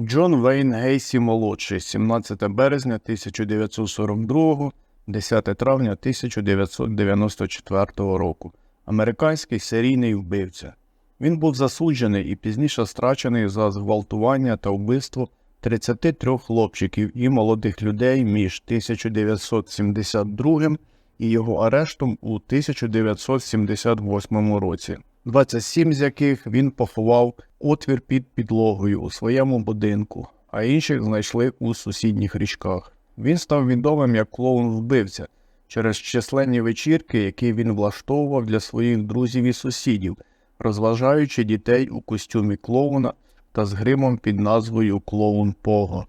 Джон Вейн Гейсі молодший, 17 березня 1942, 10 травня 1994 року. Американський серійний вбивця. Він був засуджений і пізніше страчений за зґвалтування та вбивство 33 хлопчиків і молодих людей між 1972 і його арештом у 1978 році. 27 з яких він поховав отвір під підлогою у своєму будинку, а інших знайшли у сусідніх річках. Він став відомим як клоун-вбивця через численні вечірки, які він влаштовував для своїх друзів і сусідів, розважаючи дітей у костюмі клоуна та з гримом під назвою Клоун Пого.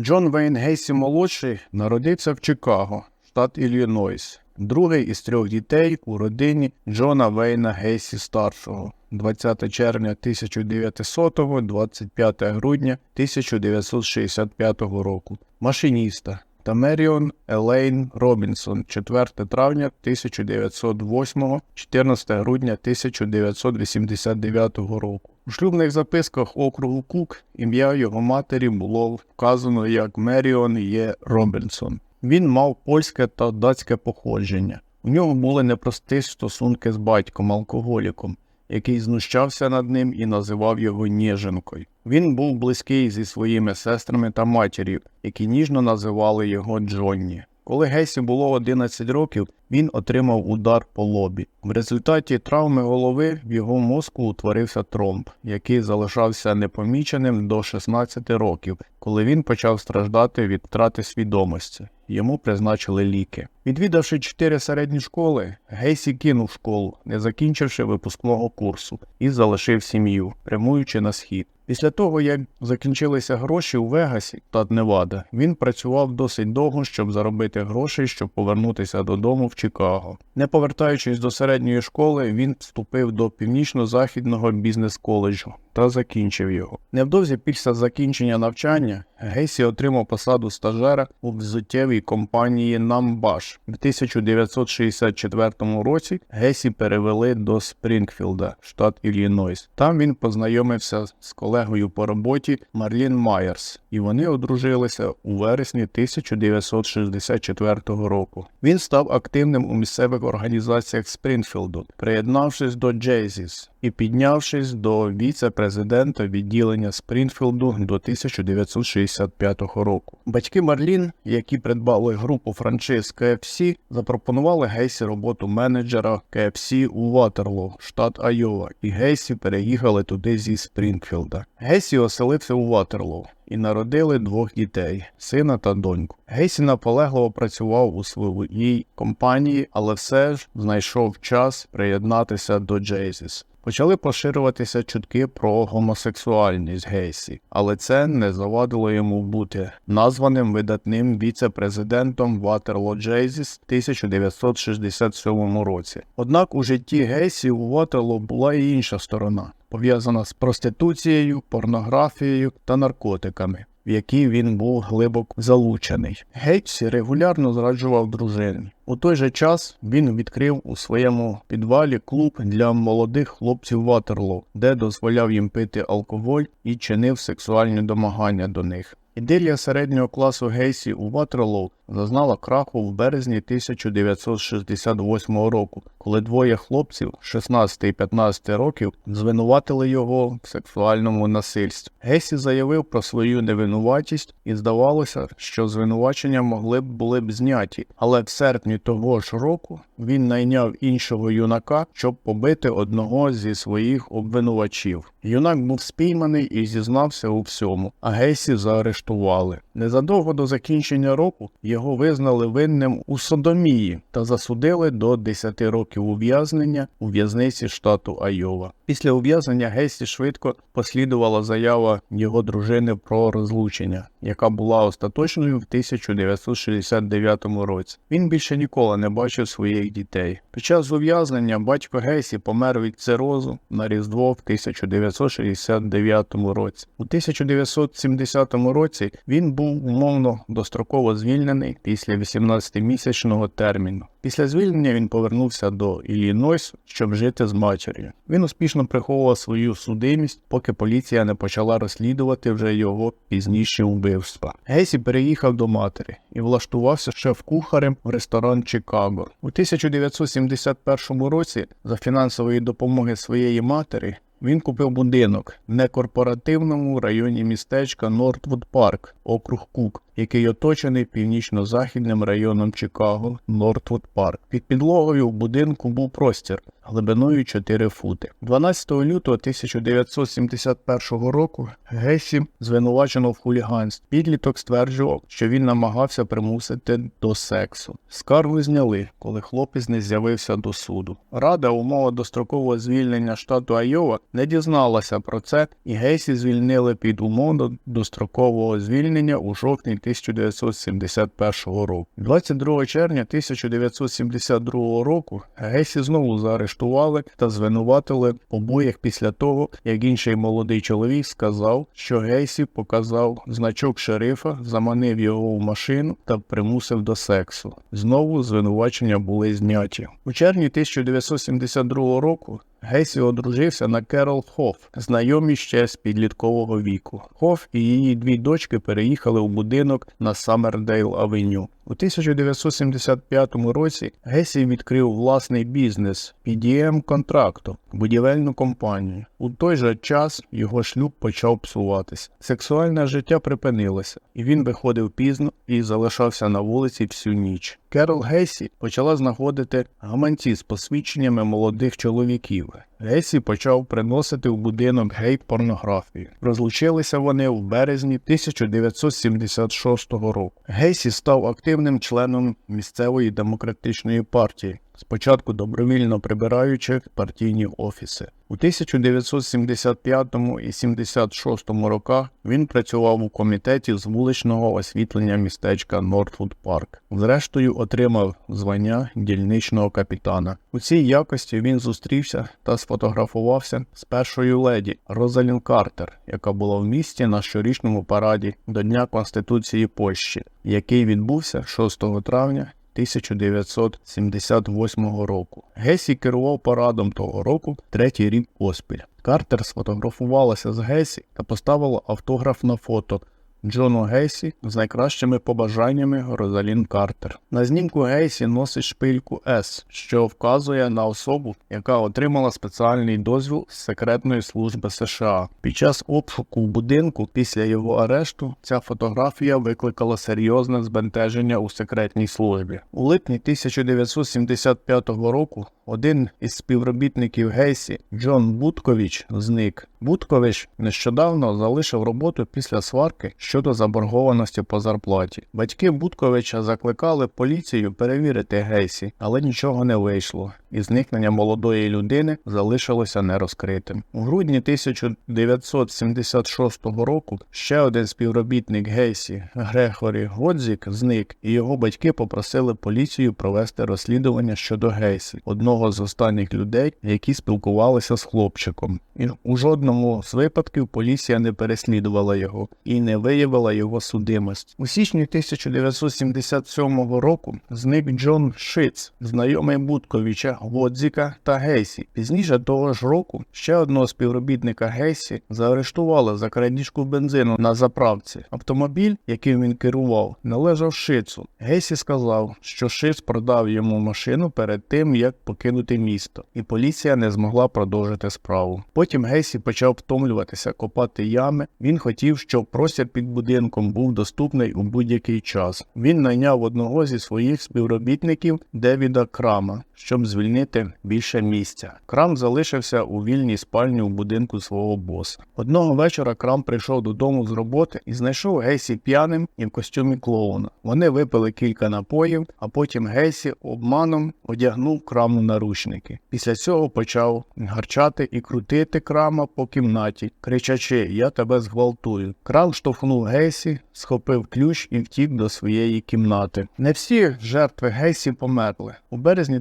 Джон Вейн Гейсі молодший народився в Чикаго, штат Іллінойс, другий із трьох дітей у родині Джона Вейна Гейсі старшого 20 червня 1900 25 грудня 1965 року, машиніста та Меріон Елейн Робінсон 4 травня 1908 14 грудня 1989 року. У шлюбних записках округу Кук ім'я його матері було вказано як Меріон Є Робінсон. Він мав польське та датське походження. У нього були непрості стосунки з батьком алкоголіком, який знущався над ним і називав його Ніженкою. Він був близький зі своїми сестрами та матір'ю, які ніжно називали його Джонні. Коли Гесі було 11 років, він отримав удар по лобі. В результаті травми голови в його мозку утворився тромб, який залишався непоміченим до 16 років, коли він почав страждати від втрати свідомості. Йому призначили ліки. Відвідавши чотири середні школи, Гейсі кинув школу, не закінчивши випускного курсу, і залишив сім'ю, прямуючи на схід. Після того, як закінчилися гроші у Вегасі та Невада, він працював досить довго, щоб заробити грошей, щоб повернутися додому в Чикаго. Не повертаючись до середньої школи, він вступив до північно-західного бізнес-коледжу та закінчив його. Невдовзі після закінчення навчання Гейсі отримав посаду стажера у взуттєвій компанії Намбаш. В 1964 році Гейсі перевели до Спрінгфілда, штат Іллінойс. Там він познайомився з колегою по роботі Марлін Майерс, і вони одружилися у вересні 1964 року. Він став активним у місцевих організаціях Спрінгфілду, приєднавшись до Джейзіс і піднявшись до віце-президента відділення Спрінфілду до 1965 року. Батьки Марлін, які придбали групу франшиз KFC, запропонували Гейсі роботу менеджера KFC у Ватерло, штат Айова, і Гейсі переїхали туди зі Спрінфілда. Гейсі оселився у Ватерло. І народили двох дітей сина та доньку. Гейсі наполегливо працював у своїй компанії, але все ж знайшов час приєднатися до Джейзіс. Почали поширюватися чутки про гомосексуальність Гейсі, але це не завадило йому бути названим видатним віце-президентом Ватерло Джейзіс в 1967 році. Однак у житті Гейсі у Ватерло була і інша сторона, пов'язана з проституцією, порнографією та наркотиками. В які він був глибоко залучений. Гейтсі регулярно зраджував дружини. У той же час він відкрив у своєму підвалі клуб для молодих хлопців Ватерло, де дозволяв їм пити алкоголь і чинив сексуальні домагання до них. Ідилія середнього класу Гейсі у Ватерлоу зазнала краху в березні 1968 року, коли двоє хлопців 16 і 15 років звинуватили його в сексуальному насильстві. Гейсі заявив про свою невинуватість і здавалося, що звинувачення могли б були б зняті, але в серпні того ж року він найняв іншого юнака, щоб побити одного зі своїх обвинувачів. Юнак був спійманий і зізнався у всьому, а Гейсі заарештували. Незадовго до закінчення року його визнали винним у содомії та засудили до 10 років ув'язнення у в'язниці штату Айова. Після ув'язнення Гейсі швидко послідувала заява його дружини про розлучення, яка була остаточною в 1969 році. Він більше ніколи не бачив своїх дітей. Під час ув'язнення батько Гейсі помер від цирозу на Різдво в 1969 році. У 1970 році році він був умовно достроково звільнений після 18-місячного терміну. Після звільнення він повернувся до Іллінойсу, щоб жити з матір'ю. Він успішно приховував свою судимість, поки поліція не почала розслідувати вже його пізніші вбивства. Гейсі переїхав до матері і влаштувався шеф-кухарем в ресторан Чикаго. У 1971 році за фінансової допомоги своєї матері він купив будинок в некорпоративному районі містечка Нортвуд Парк, округ Кук, який оточений північно-західним районом Чикаго Нортвуд Парк. Під підлогою будинку був простір глибиною 4 фути. 12 лютого 1971 року Гесі звинувачено в хуліганстві. Підліток стверджував, що він намагався примусити до сексу. Скаргу зняли, коли хлопець не з'явився до суду. Рада умова дострокового звільнення штату Айова не дізналася про це, і Гейсі звільнили під умову дострокового звільнення у жовтні 1971 року. 22 червня 1972 року Гейсі знову заарештували та звинуватили в побоях після того, як інший молодий чоловік сказав, що Гейсі показав значок шерифа, заманив його в машину та примусив до сексу. Знову звинувачення були зняті. У червні 1972 року Гейсі одружився на Керол Хофф, знайомі ще з підліткового віку. Хофф і її дві дочки переїхали у будинок на Саммердейл Авеню. У 1975 році Гесі відкрив власний бізнес PDM контракту, будівельну компанію. У той же час його шлюб почав псуватися. Сексуальне життя припинилося, і він виходив пізно і залишався на вулиці всю ніч. Керол Гесі почала знаходити гаманці з посвідченнями молодих чоловіків. Гесі почав приносити в будинок гей-порнографію. Розлучилися вони в березні 1976 року. Гейсі став активним членом місцевої демократичної партії, спочатку добровільно прибираючи партійні офіси. У 1975 і 76 роках він працював у комітеті з вуличного освітлення містечка Нортвуд Парк. Зрештою, отримав звання дільничного капітана. У цій якості він зустрівся та сфотографувався з першою леді Розалін Картер, яка була в місті на щорічному параді до Дня Конституції Польщі, який відбувся 6 травня 1978 року. Гесі керував парадом того року третій рік поспіль. Картер сфотографувалася з Гесі та поставила автограф на фото Джону Гейсі з найкращими побажаннями Розалін Картер. На знімку Гейсі носить шпильку С, що вказує на особу, яка отримала спеціальний дозвіл з секретної служби США. Під час обшуку в будинку після його арешту ця фотографія викликала серйозне збентеження у секретній службі. У липні 1975 року один із співробітників Гейсі, Джон Буткович зник. Буткович нещодавно залишив роботу після сварки щодо заборгованості по зарплаті. Батьки Бутковича закликали поліцію перевірити Гейсі, але нічого не вийшло, і зникнення молодої людини залишилося нерозкритим. У грудні 1976 року ще один співробітник Гейсі, Грегорі Годзік, зник, і його батьки попросили поліцію провести розслідування щодо Гейсі, одного з останніх людей, які спілкувалися з хлопчиком. І у жодному з випадків поліція не переслідувала його і не виявила його судимость. У січні 1977 року зник Джон Шиц, знайомий Будковича, Годзіка та Гейсі. Пізніше того ж року ще одного співробітника Гейсі заарештували за крадіжку бензину на заправці. Автомобіль, яким він керував, належав Шицу. Гейсі сказав, що Шиц продав йому машину перед тим, як покинути місто, і поліція не змогла продовжити справу. Потім Гейсі почав втомлюватися, копати ями. Він хотів, щоб простір під будинком був доступний у будь-який час. Він найняв одного зі своїх співробітників Девіда Крама, щоб звільнити більше місця. Крам залишився у вільній спальні у будинку свого боса. Одного вечора Крам прийшов додому з роботи і знайшов Гейсі п'яним і в костюмі клоуна. Вони випили кілька напоїв, а потім Гейсі обманом одягнув краму наручники. Після цього почав гарчати і крутити крама по кімнаті, кричачи: Я тебе зґвалтую. Крам штовхнув Гейсі, схопив ключ і втік до своєї кімнати. Не всі жертви Гейсі померли. У березні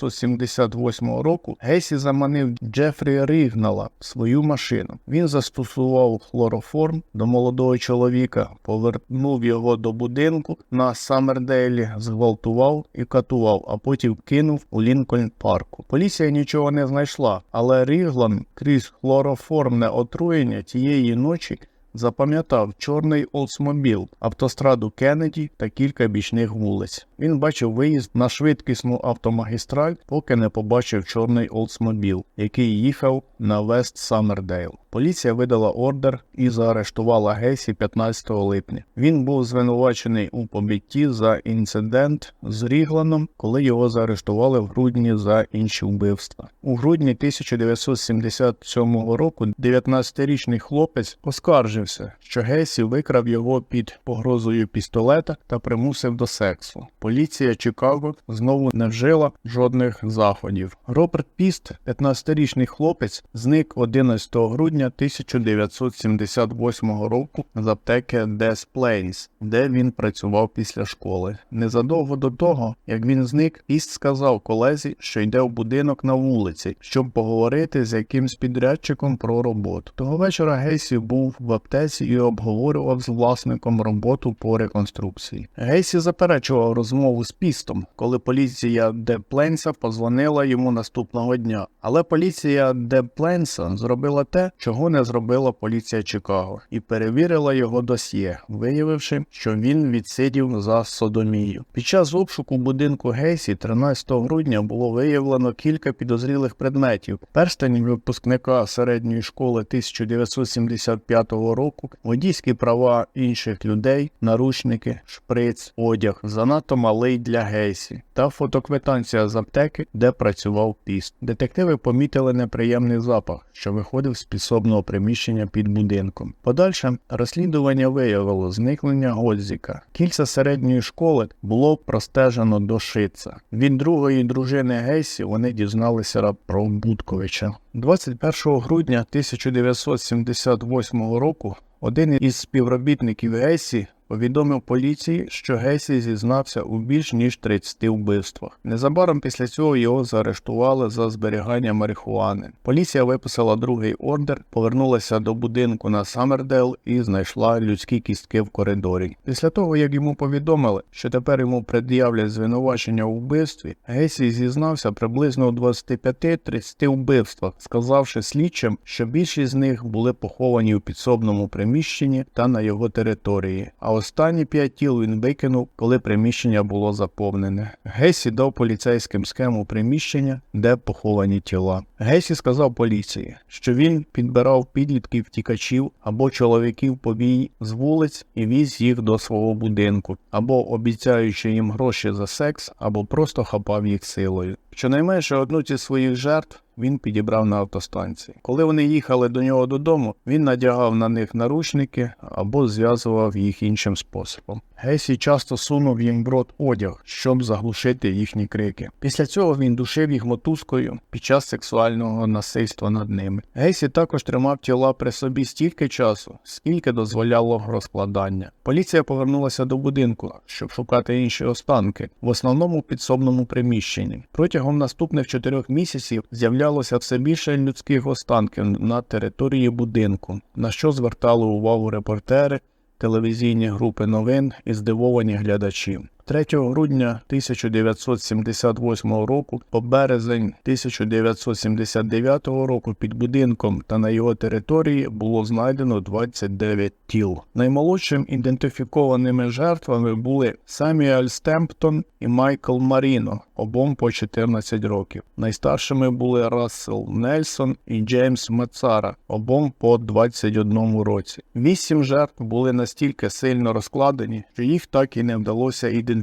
1978 року Гейсі заманив Джефрі Рігнала в свою машину. Він застосував хлороформ до молодого чоловіка, повернув його до будинку на Саммердейлі, зґвалтував і катував, а потім кинув у Лінкольн парку. Поліція нічого не знайшла, але Ріглан крізь хлороформне отруєння тієї ночі запам'ятав чорний Олдсмобіл, автостраду Кеннеді та кілька бічних вулиць. Він бачив виїзд на швидкісну автомагістраль, поки не побачив чорний Олдсмобіл, який їхав на Вест Саммердейл. Поліція видала ордер і заарештувала Гейсі 15 липня. Він був звинувачений у побитті за інцидент з Рігланом, коли його заарештували в грудні за інші вбивства. У грудні 1977 року 19-річний хлопець оскаржився, що Гейсі викрав його під погрозою пістолета та примусив до сексу. Поліція Чикаго знову не вжила жодних заходів. Роберт Піст, 15-річний хлопець, зник 11 грудня 1978 року з аптеки Des Plains, де він працював після школи. Незадовго до того, як він зник, Піст сказав колезі, що йде в будинок на вулиці, щоб поговорити з якимсь підрядчиком про роботу. Того вечора Гейсі був в аптеці і обговорював з власником роботу по реконструкції. Гейсі заперечував розмову з Пістом, коли поліція Де Пленса позвонила йому наступного дня. Але поліція Де Пленса зробила те, чого не зробила поліція Чикаго, і перевірила його досьє, виявивши, що він відсидів за содомію. Під час обшуку будинку Гейсі 13 грудня було виявлено кілька підозрілих предметів: перстень випускника середньої школи 1975 року, водійські права інших людей, наручники, шприц, одяг, занадто малий для Гейсі, та фотоквитанція з аптеки, де працював піст. Детективи помітили неприємний запах, що виходив з підсобного приміщення під будинком. Подальше розслідування виявило зникнення Гользіка. Кільця середньої школи було простежено до Шица. Від другої дружини Гейсі вони дізналися про Будковича. 21 грудня 1978 року один із співробітників Гейсі повідомив поліції, що Гейсі зізнався у більш ніж 30 вбивствах. Незабаром після цього його заарештували за зберігання марихуани. Поліція виписала другий ордер, повернулася до будинку на Саммердейл і знайшла людські кістки в коридорі. Після того, як йому повідомили, що тепер йому пред'являть звинувачення у вбивстві, Гейсі зізнався приблизно у 25-30 вбивствах, сказавши слідчим, що більшість з них були поховані у підсобному приміщенні та на його території. А останні п'ять тіл він викинув, коли приміщення було заповнене. Гейсі дав поліцейським схему приміщення, де поховані тіла. Гейсі сказав поліції, що він підбирав підлітків втікачів або чоловіків побій з вулиць і віз їх до свого будинку, або обіцяючи їм гроші за секс, або просто хапав їх силою. Щонайменше одну зі своїх жертв він підібрав на автостанції. Коли вони їхали до нього додому, він надягав на них наручники або зв'язував їх іншим способом. Гейсі часто сунув їм в рот одяг, щоб заглушити їхні крики. Після цього він душив їх мотузкою під час сексуального насильства над ними. Гейсі також тримав тіла при собі стільки часу, скільки дозволяло розкладання. Поліція повернулася до будинку, щоб шукати інші останки, в основному підсобному приміщенні. Протягом наступних чотирьох місяців з'являлося все більше людських останків на території будинку, на що звертали увагу репортери, телевізійні групи новин і здивовані глядачі. 3 грудня 1978 року по березень 1979 року під будинком та на його території було знайдено 29 тіл. Наймолодшим ідентифікованими жертвами були Самюель Стемптон і Майкл Маріно, обом по 14 років. Найстаршими були Рассел Нельсон і Джеймс Мецара, обом по 21 році. Вісім жертв були настільки сильно розкладені, що їх так і не вдалося ідентифікувати.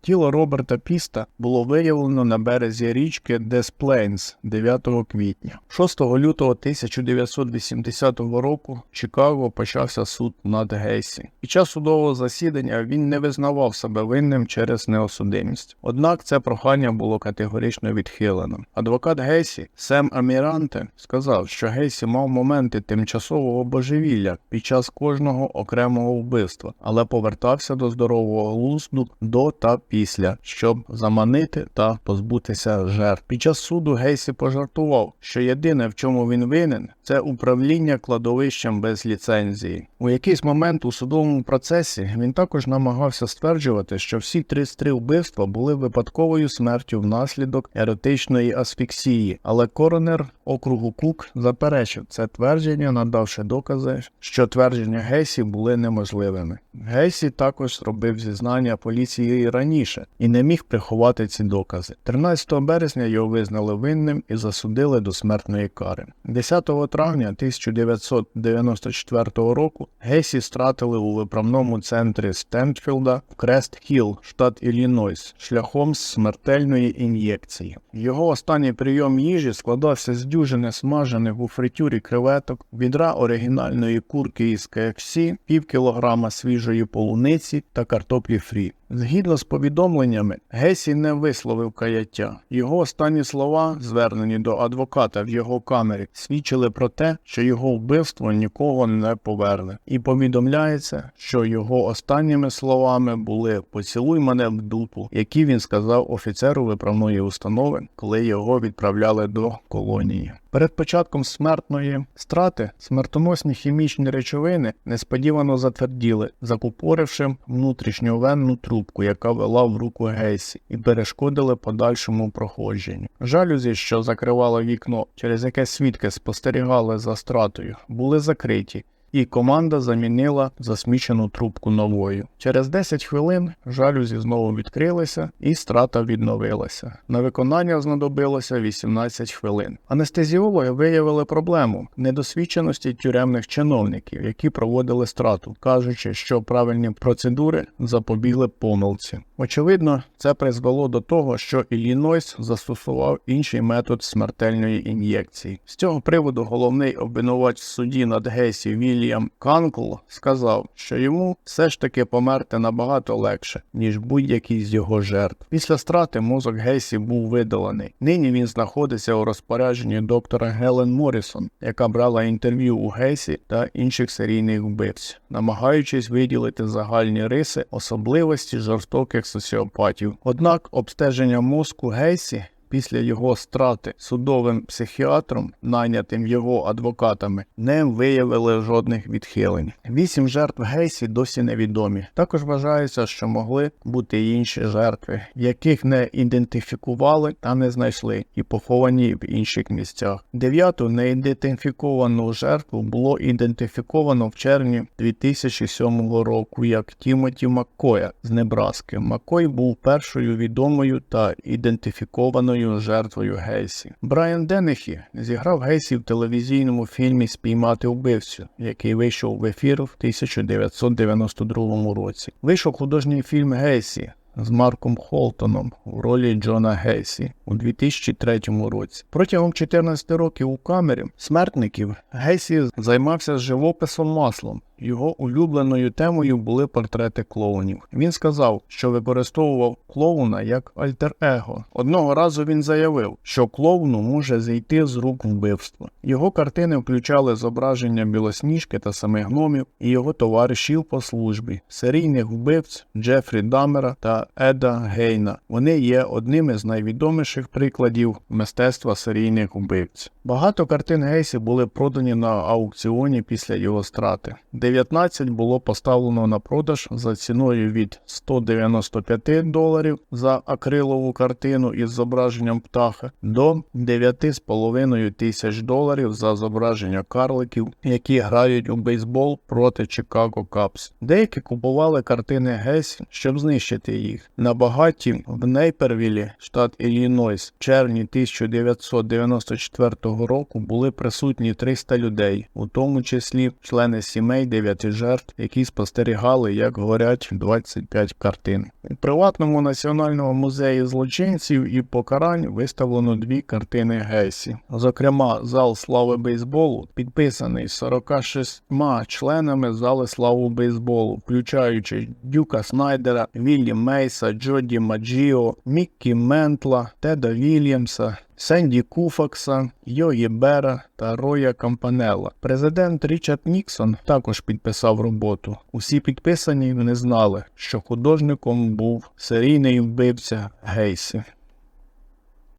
Тіло Роберта Піста було виявлено на березі річки Plains 9 квітня. 6 лютого 1980 року в Чикаго почався суд над Гейсі. Під час судового засідання він не визнавав себе винним через неосудимість. Однак це прохання було категорично відхилено. Адвокат Гейсі Сем Аміранте сказав, що Гейсі мав моменти тимчасового божевілля під час кожного окремого вбивства, але повертався до здорового глузду суду до та після, щоб заманити та позбутися жертв. Під час суду Гейсі пожартував, що єдине, в чому він винен, це управління кладовищем без ліцензії. У якийсь момент у судовому процесі він також намагався стверджувати, що всі 33 вбивства були випадковою смертю внаслідок еротичної асфіксії, але коронер округу Кук заперечив це твердження, надавши докази, що твердження Гейсі були неможливими. Гейсі також зробив зізнання поліції і раніше і не міг приховати ці докази. 13 березня його визнали винним і засудили до смертної кари. 10 травня 1994 року Гейсі стратили у виправному центрі Стемпфілда в Крест Хілл, штат Іллінойс, шляхом смертельної ін'єкції. Його останній прийом їжі складався з дюжини смажених у фритюрі креветок, відра оригінальної курки із KFC, пів кілограма свіжої полуниці та картоплі фрі. Згідно з повідомленнями, Гесі не висловив каяття. Його останні слова, звернені до адвоката в його камері, свідчили про те, що його вбивство нікого не поверне, і повідомляється, що його останніми словами були Поцілуй мене в дупу, які він сказав офіцеру виправної установи, коли його відправляли до колонії. Перед початком смертної страти смертоносні хімічні речовини несподівано затверділи, закупоривши внутрішньовенну трубку, яка вела в руку Гейсі, і перешкодили подальшому проходженню. Жалюзі, що закривало вікно, через яке свідки спостерігали за стратою, були закриті. І команда замінила засмічену трубку новою. Через 10 хвилин жалюзі знову відкрилися, і страта відновилася. На виконання знадобилося 18 хвилин. Анестезіологи виявили проблему недосвідченості тюремних чиновників, які проводили страту, кажучи, що правильні процедури запобігли помилці. Очевидно, це призвело до того, що Іллінойс застосував інший метод смертельної ін'єкції. З цього приводу головний обвинувач в суді над Гесі Вільям Канкл сказав, що йому все ж таки померти набагато легше, ніж будь-який з його жертв. Після страти мозок Гейсі був видалений. Нині він знаходиться у розпорядженні доктора Гелен Моррісон, яка брала інтерв'ю у Гейсі та інших серійних вбивць, намагаючись виділити загальні риси особливості жорстоких соціопатів. Однак обстеження мозку Гейсі після його страти судовим психіатром, найнятим його адвокатами, не виявили жодних відхилень. Вісім жертв Гейсі досі невідомі. Також вважається, що могли бути інші жертви, яких не ідентифікували та не знайшли, і поховані в інших місцях. Дев'яту неідентифіковану жертву було ідентифіковано в червні 2007 року як Тімоті Маккоя з Небраски. Маккой був першою відомою та ідентифікованою жертвою Гейсі. Брайан Денехі зіграв Гейсі в телевізійному фільмі Спіймати вбивцю, який вийшов в ефір в 1992 році. Вийшов художній фільм Гейсі. З Марком Холтоном у ролі Джона Гейсі у 2003 році. Протягом 14 років у камері смертників Гейсі займався живописом маслом. Його улюбленою темою були портрети клоунів. Він сказав, що використовував клоуна як альтер-его. Одного разу він заявив, що клоуну може зійти з рук вбивства. Його картини включали зображення білосніжки та самих гномів і його товаришів по службі, серійних вбивць Джефрі Дамера та Еда Гейна. Вони є одними з найвідоміших прикладів мистецтва серійних вбивць. Багато картин Гейсі були продані на аукціоні після його страти. 19 було поставлено на продаж за ціною від 195 доларів за акрилову картину із зображенням птаха до 9,5 тисяч доларів за зображення карликів, які грають у бейсбол проти Чикаго Капс. Деякі купували картини Гейсі, щоб знищити їх. На багаті в Нейпервілі, штат Іллінойс, в червні 1994 року були присутні 300 людей, у тому числі члени сімей дев'яти жертв, які спостерігали, як горять 25 картин. У приватному національному музеї злочинців і покарань виставлено дві картини Гесі. Зокрема, зал слави бейсболу підписаний 46 членами зали слави бейсболу, включаючи Дюка Снайдера, Віллі Мейса, Джоді Маджіо, Міккі Ментла, Теда Вільямса. Сенді Куфакса, Йогі Бера та Роя Кампанелла. Президент Річард Ніксон також підписав роботу. Усі підписані не знали, що художником був серійний вбивця Гейсі.